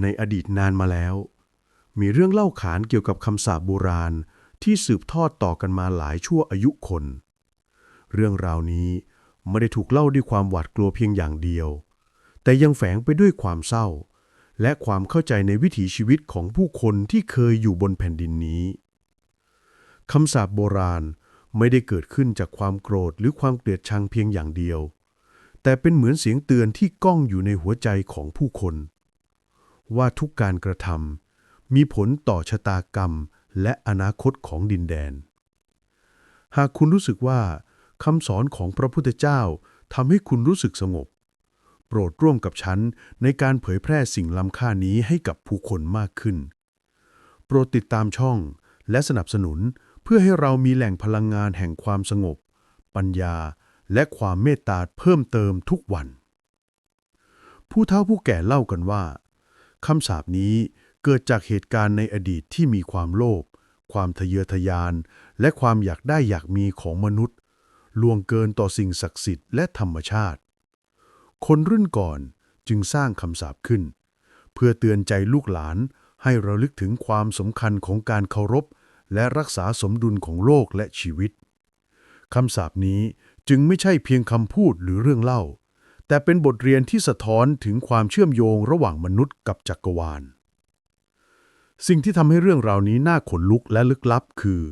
ในอดีตนานมาแล้ว มีเรื่องเล่าขานเกี่ยวกับคำสาปโบราณที่สืบทอดต่อกันมาหลายชั่วอายุคน เรื่องราวนี้ไม่ได้ถูกเล่าด้วยความหวาดกลัวเพียงอย่างเดียว แต่ยังแฝงไปด้วยความเศร้า และความเข้าใจในวิถีชีวิตของผู้คนที่เคยอยู่บนแผ่นดินนี้คำสาปโบราณไม่ได้เกิดขึ้นจากความโกรธหรือความเกลียดชังเพียงอย่างเดียว แต่เป็นเหมือนเสียงเตือนที่ก้องอยู่ในหัวใจของผู้คน ว่าทุกการกระทำมีผลต่อชะตากรรมและอนาคตของดินแดน หากคุณรู้สึกว่าคำสอนของพระพุทธเจ้าทำให้คุณรู้สึกสงบ โปรดร่วมกับฉันในการเผยแพร่สิ่งล้ำค่านี้ให้กับผู้คนมากขึ้น โปรดติดตามช่องและสนับสนุนเพื่อให้เรามีแหล่งพลังงานแห่งความสงบ ปัญญา และความเมตตาเพิ่มเติมทุกวัน ผู้เฒ่าผู้แก่เล่ากันว่า คำสาปนี้เกิดจากเหตุการณ์ในอดีตที่มีความโลภ ความทะเยอทะยาน และความอยากได้อยากมีของมนุษย์ล่วงเกินต่อสิ่งศักดิ์สิทธิ์และธรรมชาติ คนรุ่นก่อนจึงสร้างคำสาปขึ้น เพื่อเตือนใจลูกหลานให้ระลึกถึงความสำคัญของการเคารพ และรักษาสมดุลของโลกและชีวิต คำสาปนี้จึงไม่ใช่เพียงคำพูดหรือเรื่องเล่า แต่เป็นบทเรียนที่สะท้อนถึงความเชื่อมโยงระหว่างมนุษย์กับจักรวาล สิ่งที่ทำให้เรื่องราวนี้น่าขนลุกและลึกลับคือ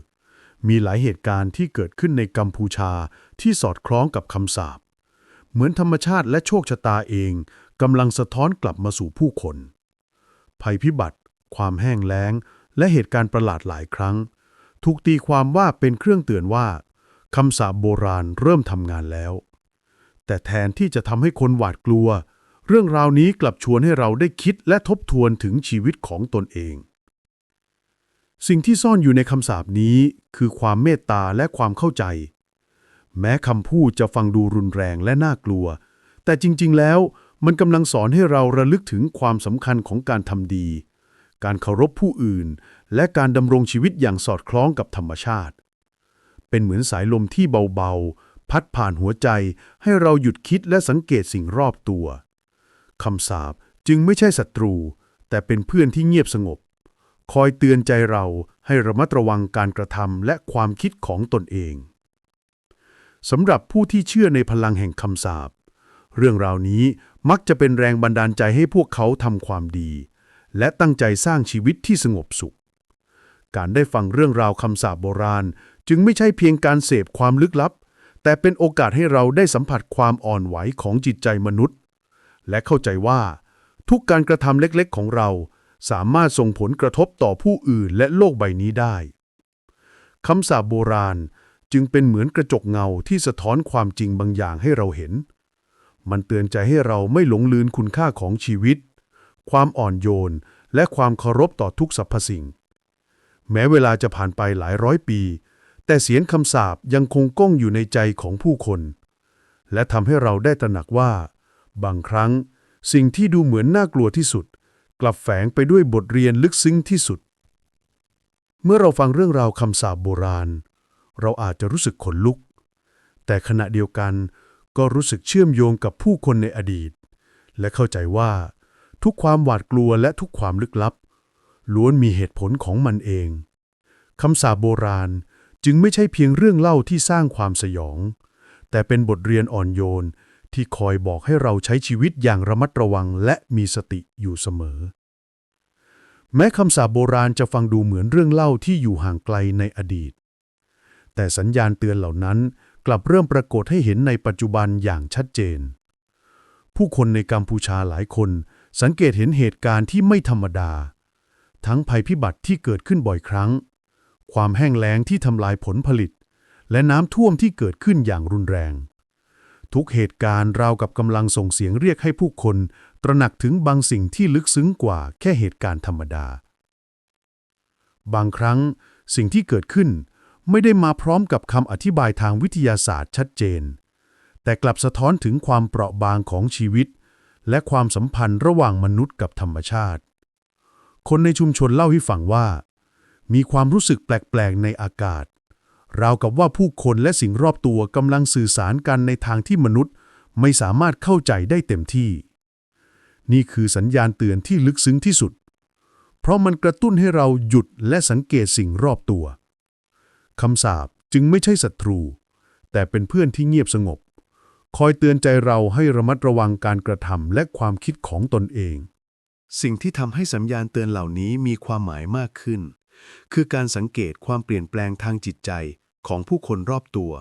มีหลายเหตุการณ์ที่เกิดขึ้นในกัมพูชาที่สอดคล้องกับคำสาปเหมือนธรรมชาติและโชคชะตาเองกำลังสะท้อนกลับมาสู่ผู้คน ภัยพิบัติ ความแห้งแล้ง และเหตุการณ์ประหลาดหลายครั้ง ถูกตีความว่าเป็นเครื่องเตือนว่าคำสาปโบราณเริ่มทำงานแล้ว แต่แทนที่จะทำให้คนหวาดกลัว เรื่องราวนี้กลับชวนให้เราได้คิดและทบทวนถึงชีวิตของตนเอง สิ่งที่ซ่อนอยู่ในคำสาปนี้คือความเมตตาและความเข้าใจ แม้คำพูดจะฟังดูรุนแรงและน่ากลัว แต่จริง ๆ แล้วมันกำลังสอนให้เราระลึกถึงความสำคัญของการทำดี การเคารพผู้อื่น และการดำรงชีวิตอย่างสอดคล้องกับธรรมชาติ เป็นเหมือนสายลมที่เบาๆ พัดผ่านหัวใจให้เราหยุดคิดและสังเกตสิ่งรอบตัวคำสาปจึงไม่ใช่ศัตรู แต่เป็นเพื่อนที่เงียบสงบ คอยเตือนใจเราให้ระมัดระวังการกระทำและความคิดของตนเองสำหรับผู้ที่เชื่อในพลังแห่งคำสาปเรื่องราวนี้มักจะเป็นแรงบันดาลใจให้พวกเขาทำความดี และตั้งใจสร้างชีวิตที่สงบสุข การได้ฟังเรื่องราวคำสาปโบราณ จึงไม่ใช่เพียงการเสพความลึกลับ แต่เป็นโอกาสให้เราได้สัมผัสความอ่อนไหวของจิตใจมนุษย์ และเข้าใจว่า ทุกการกระทำเล็กๆ ของเรา สามารถส่งผลกระทบต่อผู้อื่นและโลกใบนี้ได้คำสาปโบราณจึงเป็นเหมือนกระจกเงาที่สะท้อนความจริงบางอย่างให้เราเห็น มันเตือนใจให้เราไม่หลงลืมคุณค่าของชีวิต ความอ่อนโยน และความเคารพต่อทุกสรรพสิ่ง แม้เวลาจะผ่านไปหลายร้อยปี แต่เสียงคำสาปยังคงก้องอยู่ในใจของผู้คน และทำให้เราได้ตระหนักว่า บางครั้งสิ่งที่ดูเหมือนน่ากลัวที่สุด กลับแฝงไปด้วยบทเรียนลึกซึ้งที่สุด เมื่อเราฟังเรื่องราวคำสาปโบราณ เราอาจจะรู้สึกขนลุก แต่ขณะเดียวกันก็รู้สึกเชื่อมโยงกับผู้คนในอดีต และเข้าใจว่า ทุกความหวาดกลัวและทุกความลึกลับ ล้วนมีเหตุผลของมันเองคำสาปโบราณ จึงไม่ใช่เพียงเรื่องเล่าที่สร้างความสยอง แต่เป็นบทเรียนอ่อนโยนที่คอยบอกให้เราใช้ชีวิตอย่างระมัดระวังและมีสติอยู่เสมอ แม้คำสาปโบราณจะฟังดูเหมือนเรื่องเล่าที่อยู่ห่างไกลในอดีต แต่สัญญาณเตือนเหล่านั้นกลับเริ่มปรากฏให้เห็นในปัจจุบันอย่างชัดเจน ผู้คนในกัมพูชาหลายคนสังเกตเห็นเหตุการณ์ที่ไม่ธรรมดา ทั้งภัยพิบัติที่เกิดขึ้นบ่อยครั้ง ความแห้งแล้งที่ทำลายผลผลิต และน้ำท่วมที่เกิดขึ้นอย่างรุนแรง ทุกเหตุการณ์ราวกับกำลังส่งเสียงเรียกให้ผู้คน ตระหนักถึงบางสิ่งที่ลึกซึ้งกว่าแค่เหตุการณ์ธรรมดา บางครั้งสิ่งที่เกิดขึ้นไม่ได้มาพร้อมกับคำอธิบายทางวิทยาศาสตร์ชัดเจน แต่กลับสะท้อนถึงความเปราะบางของชีวิต และความสัมพันธ์ระหว่างมนุษย์กับธรรมชาติ คนในชุมชนเล่าให้ฟังว่า มีความรู้สึกแปลก ๆ ในอากาศ ราวกับว่าผู้คนและสิ่งรอบตัวกำลังสื่อสารกันในทางที่มนุษย์ ไม่สามารถเข้าใจได้เต็มที่ นี่คือสัญญาณเตือนที่ลึกซึ้งที่สุด เพราะมันกระตุ้นให้เราหยุดและสังเกตสิ่งรอบตัวคำสาปจึงไม่ใช่ศัตรู แต่เป็นเพื่อนที่เงียบสงบ คอยเตือนใจเราให้ระมัดระวังการกระทำและความคิดของตนเอง สิ่งที่ทำให้สัญญาณเตือนเหล่านี้มีความหมายมากขึ้น คือการสังเกตความเปลี่ยนแปลงทางจิตใจของผู้คนรอบตัว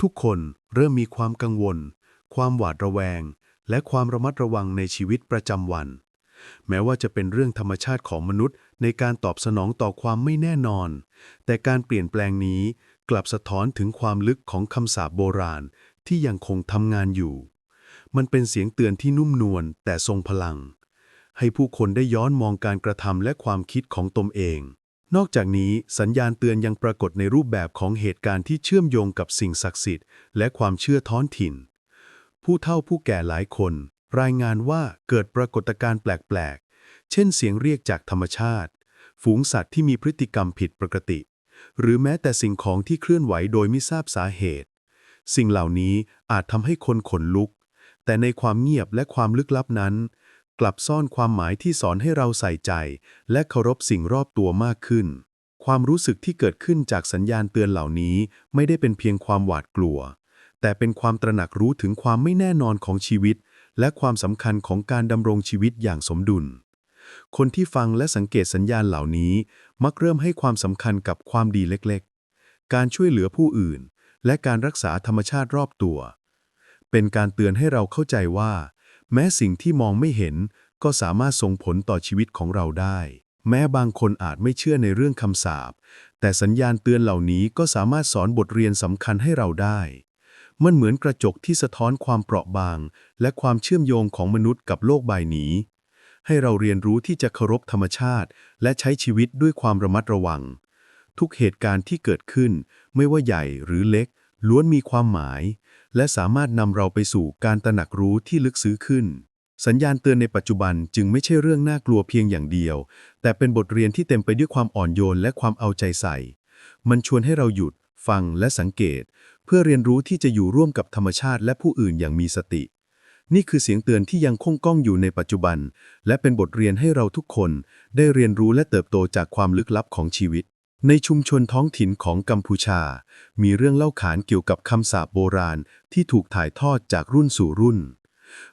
ทุกคนเริ่มมีความกังวล ความหวาดระแวง และความระมัดระวังในชีวิตประจำวัน แม้ว่าจะเป็นเรื่องธรรมชาติของมนุษย์ ในการตอบสนองต่อความไม่แน่นอน แต่การเปลี่ยนแปลงนี้กลับสะท้อนถึงความลึกของคำสาปโบราณที่ยังคงทำงานอยู่ มันเป็นเสียงเตือนที่นุ่มนวลแต่ทรงพลัง ให้ผู้คนได้ย้อนมองการกระทำและความคิดของตนเอง นอกจากนี้สัญญาณเตือนยังปรากฏในรูปแบบของเหตุการณ์ที่เชื่อมโยงกับสิ่งศักดิ์สิทธิ์และความเชื่อท้อนถิ่น ผู้เฒ่าผู้แก่หลายคน รายงานว่าเกิดปรากฏการณ์แปลกๆ เช่นเสียงเรียกจากธรรมชาติ ฝูงสัตว์ที่มีพฤติกรรมผิดปกติ หรือแม้แต่สิ่งของที่เคลื่อนไหวโดยไม่ทราบสาเหตุ สิ่งเหล่านี้อาจทำให้คนขนลุก แต่ในความเงียบและความลึกลับนั้น กลับซ่อนความหมายที่สอนให้เราใส่ใจ และเคารพสิ่งรอบตัวมากขึ้น ความรู้สึกที่เกิดขึ้นจากสัญญาณเตือนเหล่านี้ ไม่ได้เป็นเพียงความหวาดกลัว แต่เป็นความตระหนักรู้ถึงความไม่แน่นอนของชีวิต และความสำคัญของการดำรงชีวิตอย่างสมดุล คนที่ฟังและสังเกตสัญญาณเหล่านี้ มักเริ่มให้ความสำคัญกับความดีเล็กๆ การช่วยเหลือผู้อื่น และการรักษาธรรมชาติรอบตัว เป็นการเตือนให้เราเข้าใจว่า แม้สิ่งที่มองไม่เห็นก็สามารถส่งผลต่อชีวิตของเราได้ แม้บางคนอาจไม่เชื่อในเรื่องคำสาปแต่สัญญาณเตือนเหล่านี้ก็สามารถสอนบทเรียนสำคัญให้เราได้ มันเหมือนกระจกที่สะท้อนความเปราะบาง และความเชื่อมโยงของมนุษย์กับโลกใบนี้ ให้เราเรียนรู้ที่จะเคารพธรรมชาติ และใช้ชีวิตด้วยความระมัดระวัง ทุกเหตุการณ์ที่เกิดขึ้น ไม่ว่าใหญ่หรือเล็ก ล้วนมีความหมาย และสามารถนำเราไปสู่การตระหนักรู้ที่ลึกซึ้งขึ้น สัญญาณเตือนในปัจจุบันจึงไม่ใช่เรื่องน่ากลัวเพียงอย่างเดียว แต่เป็นบทเรียนที่เต็มไปด้วยความอ่อนโยนและความเอาใจใส่ มันชวนให้เราหยุด ฟังและสังเกต เพื่อเรียนรู้ที่จะอยู่ร่วมกับธรรมชาติและผู้อื่นอย่างมีสติ นี่คือเสียงเตือนที่ยังคงก้องอยู่ในปัจจุบัน และเป็นบทเรียนให้เราทุกคน ได้เรียนรู้และเติบโตจากความลึกลับของชีวิต ในชุมชนท้องถิ่นของกัมพูชา มีเรื่องเล่าขานเกี่ยวกับคำสาปโบราณที่ถูกถ่ายทอดจากรุ่นสู่รุ่น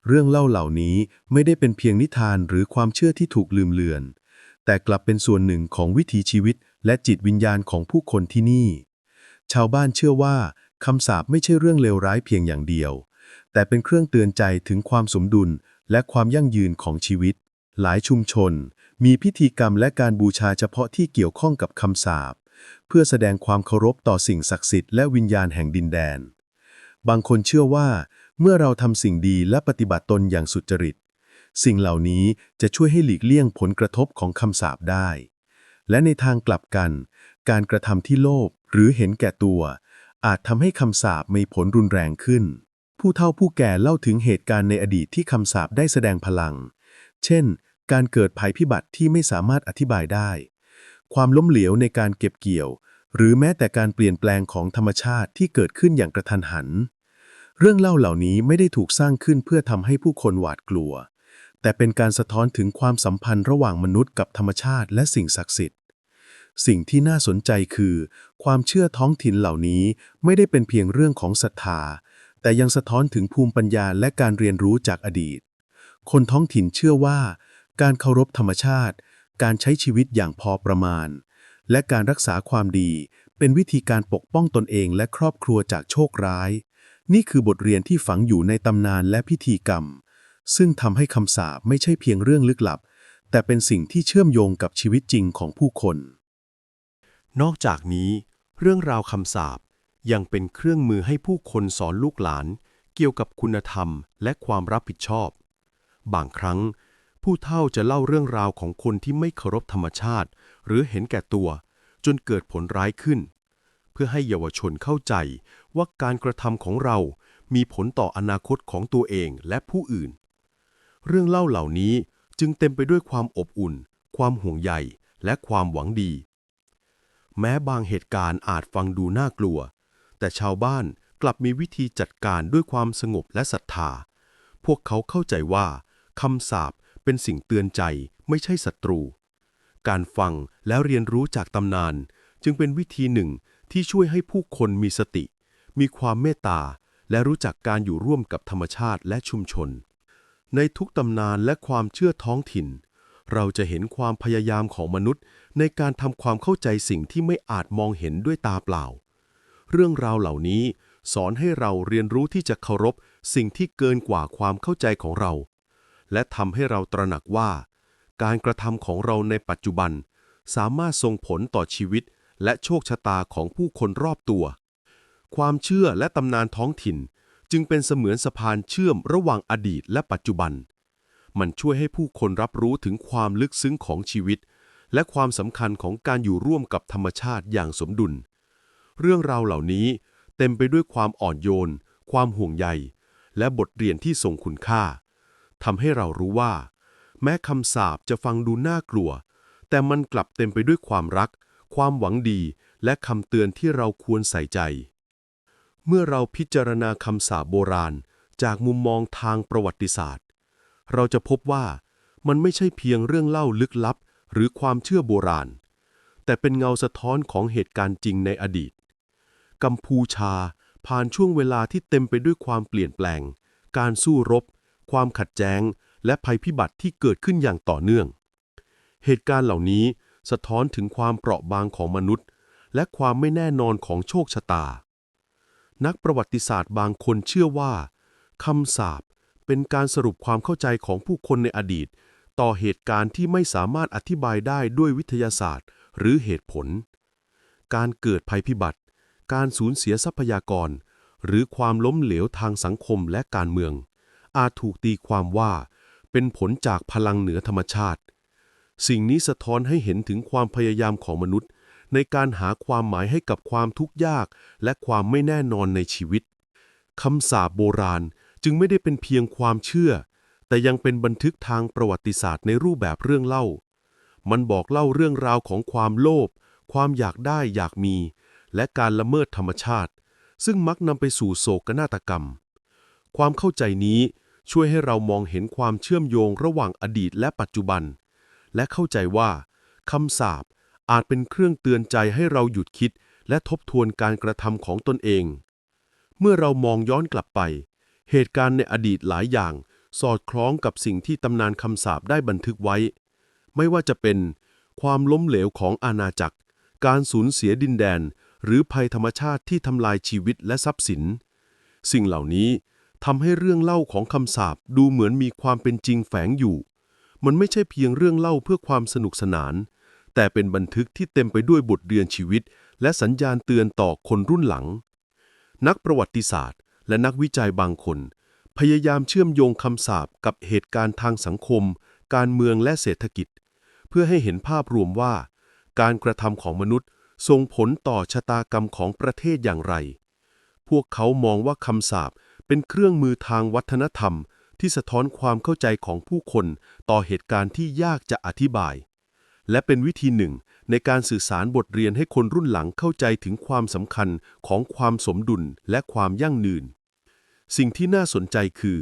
เรื่องเล่าเหล่านี้ไม่ได้เป็นเพียงนิทานหรือความเชื่อที่ถูกลืมเลือน แต่กลับเป็นส่วนหนึ่งของวิถีชีวิตและจิตวิญญาณของผู้คนที่นี่ ชาวบ้านเชื่อว่าคำสาปไม่ใช่เรื่องเลวร้ายเพียงอย่างเดียว แต่เป็นเครื่องเตือนใจถึงความสมดุลและความยั่งยืนของชีวิต หลายชุมชน มีพิธีกรรมและการบูชาเฉพาะที่เกี่ยวข้องกับคำสาปเพื่อแสดงความเคารพต่อสิ่งศักดิ์สิทธิ์และวิญญาณแห่งดินแดน บางคนเชื่อว่า เมื่อเราทำสิ่งดีและปฏิบัติตนอย่างสุจริต สิ่งเหล่านี้จะช่วยให้หลีกเลี่ยงผลกระทบของคำสาปได้ และในทางกลับกัน การกระทำที่โลภหรือเห็นแก่ตัว อาจทำให้คำสาปมีผลรุนแรงขึ้น ผู้เฒ่าผู้แก่เล่าถึงเหตุการณ์ในอดีตที่คำสาปได้แสดงพลัง เช่น การเกิดภัยพิบัติที่ไม่สามารถอธิบายได้ ความล้มเหลวในการเก็บเกี่ยว หรือแม้แต่การเปลี่ยนแปลงของธรรมชาติที่เกิดขึ้นอย่างกระทันหัน เรื่องเล่าเหล่านี้ไม่ได้ถูกสร้างขึ้นเพื่อทำให้ผู้คนหวาดกลัว แต่เป็นการสะท้อนถึงความสัมพันธ์ระหว่างมนุษย์กับธรรมชาติและสิ่งศักดิ์สิทธิ์สิ่งที่น่าสนใจคือ ความเชื่อท้องถิ่นเหล่านี้ไม่ได้เป็นเพียงเรื่องของศรัทธา แต่ยังสะท้อนถึงภูมิปัญญาและการเรียนรู้จากอดีต คนท้องถิ่นเชื่อว่า การเคารพธรรมชาติ การใช้ชีวิตอย่างพอประมาณ และการรักษาความดี เป็นวิธีการปกป้องตนเองและครอบครัวจากโชคร้าย นี่คือบทเรียนที่ฝังอยู่ในตำนานและพิธีกรรม ซึ่งทำให้คำสาปไม่ใช่เพียงเรื่องลึกลับ แต่เป็นสิ่งที่เชื่อมโยงกับชีวิตจริงของผู้คน นอกจากนี้ เรื่องราวคำสาปยังเป็นเครื่องมือให้ผู้คนสอนลูกหลาน เกี่ยวกับคุณธรรมและความรับผิดชอบ บางครั้ง ผู้เฒ่าจะเล่าเรื่องราวของคนที่ไม่เคารพธรรมชาติ หรือเห็นแก่ตัว จนเกิดผลร้ายขึ้น เพื่อให้เยาวชนเข้าใจว่าการกระทำของเรา มีผลต่ออนาคตของตัวเองและผู้อื่น เรื่องเล่าเหล่านี้จึงเต็มไปด้วยความอบอุ่น ความห่วงใยและความหวังดี แม้บางเหตุการณ์อาจฟังดูน่ากลัว แต่ชาวบ้านกลับมีวิธีจัดการด้วยความสงบและศรัทธา พวกเขาเข้าใจว่าคำสาป เป็นสิ่งเตือนใจไม่ใช่ศัตรู การฟังแล้วเรียนรู้จากตำนาน จึงเป็นวิธีหนึ่งที่ช่วยให้ผู้คนมีสติ มีความเมตตา และรู้จักการอยู่ร่วมกับธรรมชาติและชุมชน ในทุกตำนานและความเชื่อท้องถิ่น เราจะเห็นความพยายามของมนุษย์ ในการทำความเข้าใจสิ่งที่ไม่อาจมองเห็นด้วยตาเปล่า เรื่องราวเหล่านี้สอนให้เราเรียนรู้ที่จะเคารพสิ่งที่เกินกว่าความเข้าใจของเรา และทำให้เราตระหนักว่า การกระทำของเราในปัจจุบัน สามารถส่งผลต่อชีวิต และโชคชะตาของผู้คนรอบตัว ความเชื่อและตำนานท้องถิ่น จึงเป็นเสมือนสะพานเชื่อมระหว่างอดีตและปัจจุบัน มันช่วยให้ผู้คนรับรู้ถึงความลึกซึ้งของชีวิต และความสำคัญของการอยู่ร่วมกับธรรมชาติอย่างสมดุล เรื่องราวเหล่านี้เต็มไปด้วยความอ่อนโยน ความห่วงใย และบทเรียนที่ทรงคุณค่า ทำให้เรารู้ว่า แม้คำสาปจะฟังดูน่ากลัว แต่มันกลับเต็มไปด้วยความรัก ความหวังดี และคำเตือนที่เราควรใส่ใจ เมื่อเราพิจารณาคำสาปโบราณ จากมุมมองทางประวัติศาสตร์ เราจะพบว่ามันไม่ใช่เพียงเรื่องเล่าลึกลับ หรือความเชื่อโบราณ แต่เป็นเงาสะท้อนของเหตุการณ์จริงในอดีต กัมพูชาผ่านช่วงเวลาที่เต็มไปด้วยความเปลี่ยนแปลง การสู้รบ ความขัดแย้ง และภัยพิบัติที่เกิดขึ้นอย่างต่อเนื่อง เหตุการณ์เหล่านี้สะท้อนถึงความเปราะบางของมนุษย์ และความไม่แน่นอนของโชคชะตา นักประวัติศาสตร์บางคนเชื่อว่าคำสาปเป็นการสรุปความเข้าใจของผู้คนในอดีต ต่อเหตุการณ์ที่ไม่สามารถอธิบายได้ด้วยวิทยาศาสตร์ หรือเหตุผล การเกิดภัยพิบัติ การสูญเสียทรัพยากร หรือความล้มเหลวทางสังคมและการเมือง อาจถูกตีความว่า เป็นผลจากพลังเหนือธรรมชาติ สิ่งนี้สะท้อนให้เห็นถึงความพยายามของมนุษย์ ในการหาความหมายให้กับความทุกข์ยาก และความไม่แน่นอนในชีวิตคำสาปโบราณจึงไม่ได้เป็นเพียงความเชื่อ แต่ยังเป็นบันทึกทางประวัติศาสตร์ในรูปแบบเรื่องเล่า มันบอกเล่าเรื่องราวของความโลภความอยากได้อยากมี และการละเมิดธรรมชาติ ซึ่งมักนำไปสู่โศกนาฏกรรม ความเข้าใจนี้ ช่วยให้เรามองเห็นความเชื่อมโยงระหว่างอดีตและปัจจุบัน และเข้าใจว่าคำสาปอาจเป็นเครื่องเตือนใจให้เราหยุดคิด และทบทวนการกระทำของตนเอง เมื่อเรามองย้อนกลับไป เหตุการณ์ในอดีตหลายอย่าง สอดคล้องกับสิ่งที่ตำนานคำสาปได้บันทึกไว้ ไม่ว่าจะเป็น ความล้มเหลวของอาณาจักร การสูญเสียดินแดน หรือภัยธรรมชาติที่ทำลายชีวิตและทรัพย์สิน สิ่งเหล่านี้ ทำให้เรื่องเล่าของคำสาปดูเหมือนมีความเป็นจริงแฝงอยู่ มันไม่ใช่เพียงเรื่องเล่าเพื่อความสนุกสนาน แต่เป็นบันทึกที่เต็มไปด้วยบทเรียนชีวิต และสัญญาณเตือนต่อคนรุ่นหลัง นักประวัติศาสตร์ และนักวิจัยบางคน พยายามเชื่อมโยงคำสาปกับเหตุการณ์ทางสังคม การเมืองและเศรษฐกิจ เพื่อให้เห็นภาพรวมว่า การกระทำของมนุษย์ส่งผลต่อชะตากรรมของประเทศอย่างไร พวกเขามองว่าคำสาป เป็นเครื่องมือทางวัฒนธรรม ที่สะท้อนความเข้าใจของผู้คนต่อเหตุการณ์ที่ยากจะอธิบาย และเป็นวิธีหนึ่ง ในการสื่อสารบทเรียนให้คนรุ่นหลังเข้าใจถึงความสำคัญของความสมดุลและความยั่งยืน สิ่งที่น่าสนใจคือ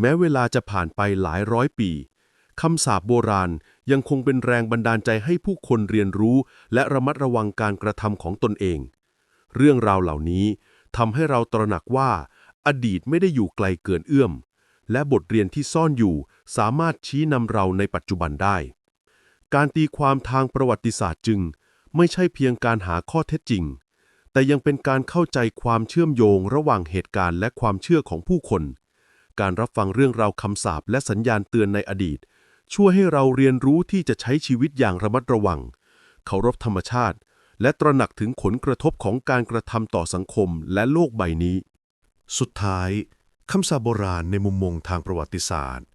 แม้เวลาจะผ่านไปหลายร้อยปีคำสาปโบราณยังคงเป็นแรงบันดาลใจให้ผู้คนเรียนรู้ และระมัดระวังการกระทำของตนเอง เรื่องราวเหล่านี้ทำให้เราตระหนักว่า อดีตไม่ได้อยู่ไกลเกินเอื้อม และบทเรียนที่ซ่อนอยู่สามารถชี้นำเราในปัจจุบันได้ การตีความทางประวัติศาสตร์จึง ไม่ใช่เพียงการหาข้อเท็จจริง แต่ยังเป็นการเข้าใจความเชื่อมโยงระหว่างเหตุการณ์และความเชื่อของผู้คน การรับฟังเรื่องราวคำสาปและสัญญาณเตือนในอดีต ช่วยให้เราเรียนรู้ที่จะใช้ชีวิตอย่างระมัดระวัง เคารพธรรมชาติ และตระหนักถึงผลกระทบของการกระทำต่อสังคมและโลกใบนี้ สุดท้ายคำสาปโบราณในมุมมองทางประวัติศาสตร์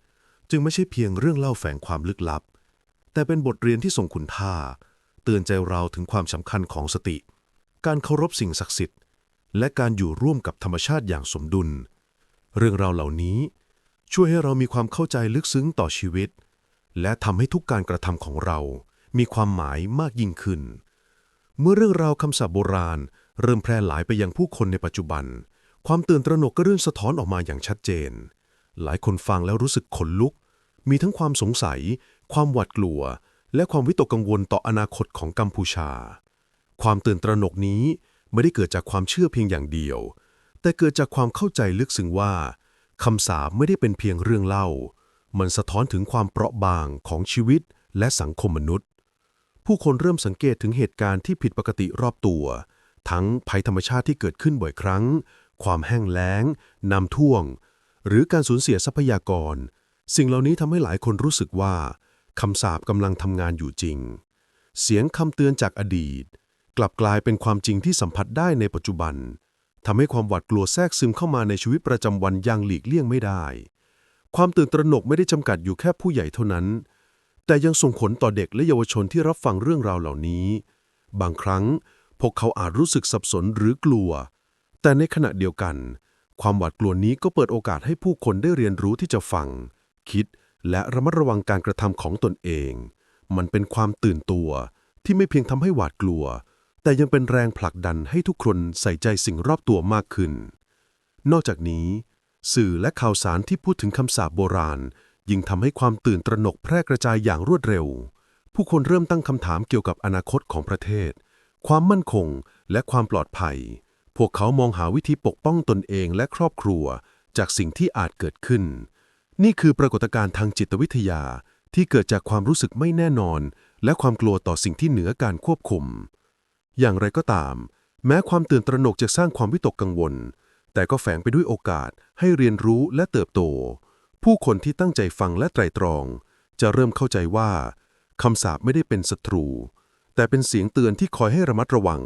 จึงไม่ใช่เพียงเรื่องเล่าแฝงความลึกลับ แต่เป็นบทเรียนที่ทรงคุณค่า เตือนใจเราถึงความสำคัญของสติ การเคารพสิ่งศักดิ์สิทธิ์ และการอยู่ร่วมกับธรรมชาติอย่างสมดุล เรื่องราวเหล่านี้ ช่วยให้เรามีความเข้าใจลึกซึ้งต่อชีวิต และทำให้ทุกการกระทำของเรา มีความหมายมากยิ่งขึ้น เมื่อเรื่องราวคำสาปโบราณ เริ่มแพร่หลายไปยังผู้คนในปัจจุบัน ความตื่นตระหนกก็เริ่มสะท้อนออกมาอย่างชัดเจน หลายคนฟังแล้วรู้สึกขนลุก มีทั้งความสงสัย ความหวาดกลัว และความวิตกกังวลต่ออนาคตของกัมพูชา ความตื่นตระหนกนี้ไม่ได้เกิดจากความเชื่อเพียงอย่างเดียว แต่เกิดจากความเข้าใจลึกซึ้งว่าคำสาปไม่ได้เป็นเพียงเรื่องเล่า มันสะท้อนถึงความเปราะบางของชีวิตและสังคมมนุษย์ ผู้คนเริ่มสังเกตถึงเหตุการณ์ที่ผิดปกติรอบตัว ทั้งภัยธรรมชาติที่เกิดขึ้นบ่อยครั้ง ความแห้งแล้ง น้ำท่วง หรือการสูญเสียทรัพยากร สิ่งเหล่านี้ทำให้หลายคนรู้สึกว่าคำสาปกำลังทำงานอยู่จริง เสียงคำเตือนจากอดีต กลับกลายเป็นความจริงที่สัมผัสได้ในปัจจุบันทำให้ความหวาดกลัวแทรกซึมเข้ามาในชีวิตประจำวันอย่างหลีกเลี่ยงไม่ได้ ความตื่นตระหนกไม่ได้จำกัดอยู่แค่ผู้ใหญ่เท่านั้น แต่ยังส่งผลต่อเด็กและเยาวชนที่รับฟังเรื่องราวเหล่านี้ บางครั้งพวกเขาอาจรู้สึกสับสนหรือกลัว แต่ในขณะเดียวกัน ความหวาดกลัวนี้ก็เปิดโอกาสให้ผู้คนได้เรียนรู้ที่จะฟัง คิด และระมัดระวังการกระทำของตนเอง มันเป็นความตื่นตัว ที่ไม่เพียงทำให้หวาดกลัว แต่ยังเป็นแรงผลักดันให้ทุกคนใส่ใจสิ่งรอบตัวมากขึ้น นอกจากนี้ สื่อและข่าวสารที่พูดถึงคำสาปโบราณ ยิ่งทำให้ความตื่นตระหนกแพร่กระจายอย่างรวดเร็ว ผู้คนเริ่มตั้งคำถามเกี่ยวกับอนาคตของประเทศ ความมั่นคง และความปลอดภัย พวกเขามองหาวิธีปกป้องตนเองและครอบครัว จากสิ่งที่อาจเกิดขึ้น นี่คือปรากฏการณ์ทางจิตวิทยาที่เกิดจากความรู้สึกไม่แน่นอน และความกลัวต่อสิ่งที่เหนือการควบคุม อย่างไรก็ตาม แม้ความตื่นตระหนกจะสร้างความวิตกกังวล แต่ก็แฝงไปด้วยโอกาสให้เรียนรู้และเติบโต ผู้คนที่ตั้งใจฟังและไตรตรอง จะเริ่มเข้าใจว่าคำสาปไม่ได้เป็นศัตรู แต่เป็นเสียงเตือนที่คอยให้ระมัดระวัง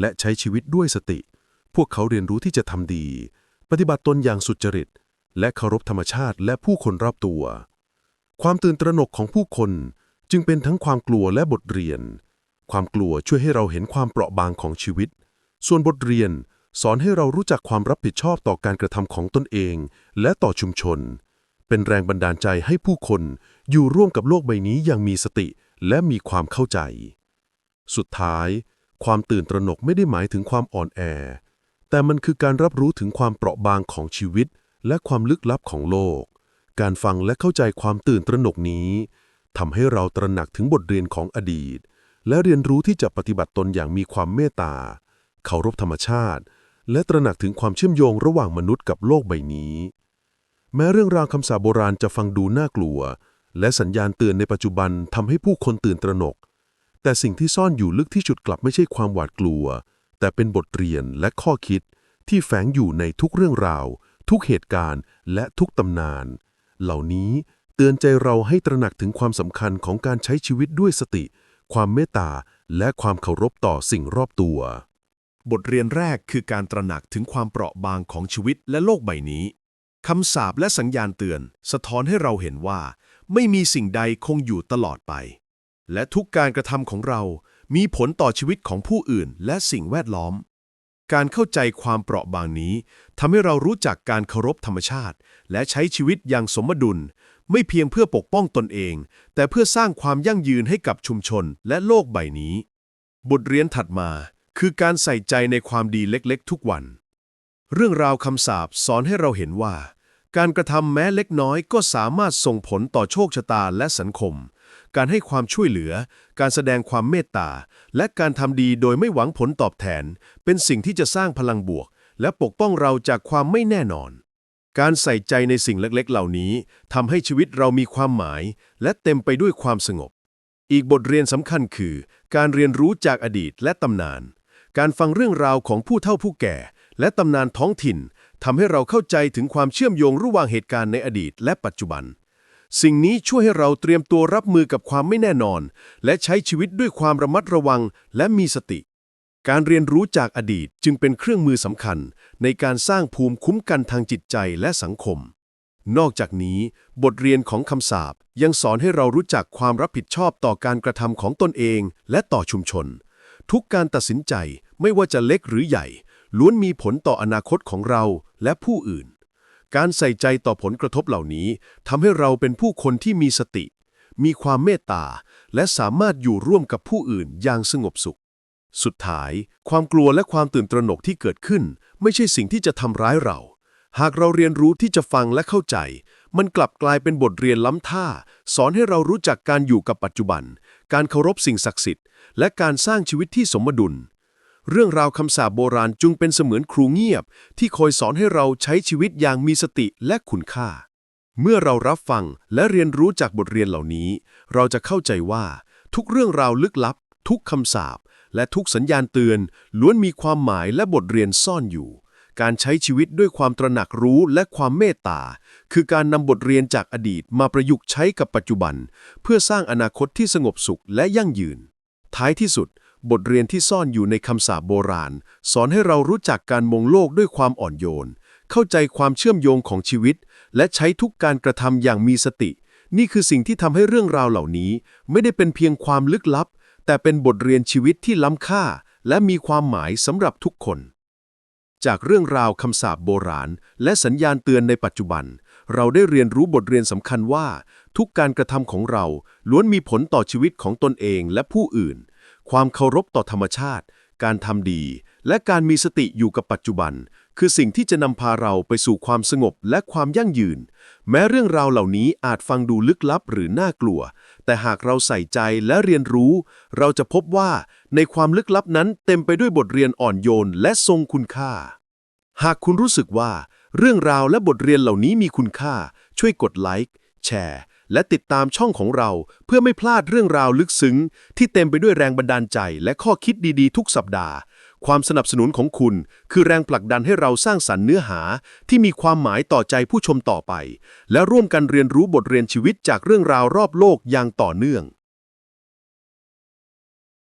และใช้ชีวิตด้วยสติ พวกเขาเรียนรู้ที่จะทำดี ปฏิบัติตนอย่างสุจริต และเคารพธรรมชาติและผู้คนรอบตัว ความตื่นตระหนกของผู้คนจึงเป็นทั้งความกลัวและบทเรียน ความกลัวช่วยให้เราเห็นความเปราะบางของชีวิต ส่วนบทเรียนสอนให้เรารู้จักความรับผิดชอบต่อการกระทำของตนเอง และต่อชุมชน เป็นแรงบันดาลใจให้ผู้คนอยู่ร่วมกับโลกใบนี้อย่างมีสติและมีความเข้าใจ สุดท้าย ความตื่นตระหนกไม่ได้หมายถึงความอ่อนแอ แต่มันคือการรับรู้ถึงความเปราะบางของชีวิต และความลึกลับของโลก การฟังและเข้าใจความตื่นตระหนกนี้ทำให้เราตระหนักถึงบทเรียนของอดีต และเรียนรู้ที่จะปฏิบัติตนอย่างมีความเมตตาเคารพธรรมชาติ และตระหนักถึงความเชื่อมโยงระหว่างมนุษย์กับโลกใบนี้ แม้เรื่องราวคำสาโบราณจะฟังดูน่ากลัว และสัญญาณเตือนในปัจจุบันทำให้ผู้คนตื่นตระหนก แต่สิ่งที่ซ่อนอยู่ลึกที่สุดกลับไม่ใช่ความหวาดกลัว แต่เป็นบทเรียนและข้อคิดที่แฝงอยู่ในทุกเรื่องราว ทุกเหตุการณ์และทุกตำนาน เหล่านี้เตือนใจเราให้ตระหนักถึงความสำคัญของการใช้ชีวิตด้วยสติ ความเมตตา และความเคารพต่อสิ่งรอบตัว บทเรียนแรกคือการตระหนักถึงความเปราะบางของชีวิตและโลกใบนี้คำสาปและสัญญาณเตือน สะท้อนให้เราเห็นว่า ไม่มีสิ่งใดคงอยู่ตลอดไป และทุกการกระทำของเรา มีผลต่อชีวิตของผู้อื่นและสิ่งแวดล้อม การเข้าใจความเปราะบางนี้ทำให้เรารู้จักการเคารพธรรมชาติ และใช้ชีวิตอย่างสมดุล ไม่เพียงเพื่อปกป้องตนเอง แต่เพื่อสร้างความยั่งยืนให้กับชุมชนและโลกใบนี้ บทเรียนถัดมาคือการใส่ใจในความดีเล็กๆ ทุกวัน เรื่องราวคำสาปสอนให้เราเห็นว่า การกระทำแม้เล็กน้อยก็สามารถส่งผลต่อโชคชะตาและสังคม การให้ความช่วยเหลือ การแสดงความเมตตา และการทำดีโดยไม่หวังผลตอบแทน เป็นสิ่งที่จะสร้างพลังบวก และปกป้องเราจากความไม่แน่นอน การใส่ใจในสิ่งเล็กๆ เหล่านี้ทำให้ชีวิตเรามีความหมาย และเต็มไปด้วยความสงบ อีกบทเรียนสำคัญคือ การเรียนรู้จากอดีตและตำนาน การฟังเรื่องราวของผู้เฒ่าผู้แก่ และตำนานท้องถิ่นทำให้เราเข้าใจถึงความเชื่อมโยงระหว่างเหตุการณ์ในอดีตและปัจจุบัน สิ่งนี้ช่วยให้เราเตรียมตัวรับมือกับความไม่แน่นอน และใช้ชีวิตด้วยความระมัดระวังและมีสติ การเรียนรู้จากอดีตจึงเป็นเครื่องมือสำคัญ ในการสร้างภูมิคุ้มกันทางจิตใจและสังคม นอกจากนี้ บทเรียนของคำสาปยังสอนให้เรารู้จักความรับผิดชอบต่อการกระทำของตนเอง และต่อชุมชน ทุกการตัดสินใจไม่ว่าจะเล็กหรือใหญ่ ล้วนมีผลต่ออนาคตของเราและผู้อื่น การใส่ใจต่อผลกระทบเหล่านี้ทำให้เราเป็นผู้คนที่มีสติ มีความเมตตา และสามารถอยู่ร่วมกับผู้อื่นอย่างสงบสุข สุดท้าย ความกลัวและความตื่นตระหนกที่เกิดขึ้น ไม่ใช่สิ่งที่จะทำร้ายเรา หากเราเรียนรู้ที่จะฟังและเข้าใจ มันกลับกลายเป็นบทเรียนล้ำท่า สอนให้เรารู้จักการอยู่กับปัจจุบัน การเคารพสิ่งศักดิ์สิทธิ์ และการสร้างชีวิตที่สมดุล เรื่องราวคำสาปโบราณจึงเป็นเสมือนครูเงียบ ที่คอยสอนให้เราใช้ชีวิตอย่างมีสติและคุณค่า เมื่อเรารับฟังและเรียนรู้จากบทเรียนเหล่านี้ เราจะเข้าใจว่า ทุกเรื่องราวลึกลับ ทุกคำสาปและทุกสัญญาณเตือน ล้วนมีความหมายและบทเรียนซ่อนอยู่ การใช้ชีวิตด้วยความตระหนักรู้และความเมตตา คือการนำบทเรียนจากอดีตมาประยุกต์ใช้กับปัจจุบัน เพื่อสร้างอนาคตที่สงบสุขและยั่งยืน ท้ายที่สุด บทเรียนที่ซ่อนอยู่ในคำสาปโบราณ สอนให้เรารู้จักการมองโลกด้วยความอ่อนโยน เข้าใจความเชื่อมโยงของชีวิต และใช้ทุกการกระทำอย่างมีสติ นี่คือสิ่งที่ทำให้เรื่องราวเหล่านี้ ไม่ได้เป็นเพียงความลึกลับ แต่เป็นบทเรียนชีวิตที่ล้ำค่า และมีความหมายสำหรับทุกคน จากเรื่องราวคำสาปโบราณ และสัญญาณเตือนในปัจจุบัน เราได้เรียนรู้บทเรียนสำคัญว่า ทุกการกระทำของเราล้วนมีผลต่อชีวิตของตนเองและผู้อื่น ความเคารพต่อธรรมชาติ การทำดี และการมีสติอยู่กับปัจจุบัน คือสิ่งที่จะนำพาเราไปสู่ความสงบและความยั่งยืน แม้เรื่องราวเหล่านี้อาจฟังดูลึกลับหรือน่ากลัว แต่หากเราใส่ใจและเรียนรู้ เราจะพบว่าในความลึกลับนั้นเต็มไปด้วยบทเรียนอ่อนโยนและทรงคุณค่า หากคุณรู้สึกว่า เรื่องราวและบทเรียนเหล่านี้มีคุณค่า ช่วยกดไลค์แชร์ และติดตามช่องของเราเพื่อไม่พลาดเรื่องราวลึกซึ้ง ที่เต็มไปด้วยแรงบันดาลใจ และข้อคิดดีๆ ทุกสัปดาห์ ความสนับสนุนของคุณ คือแรงผลักดันให้เราสร้างสรรค์เนื้อหา ที่มีความหมายต่อใจผู้ชมต่อไป และร่วมกันเรียนรู้บทเรียนชีวิตจากเรื่องราวรอบโลกอย่างต่อเนื่อง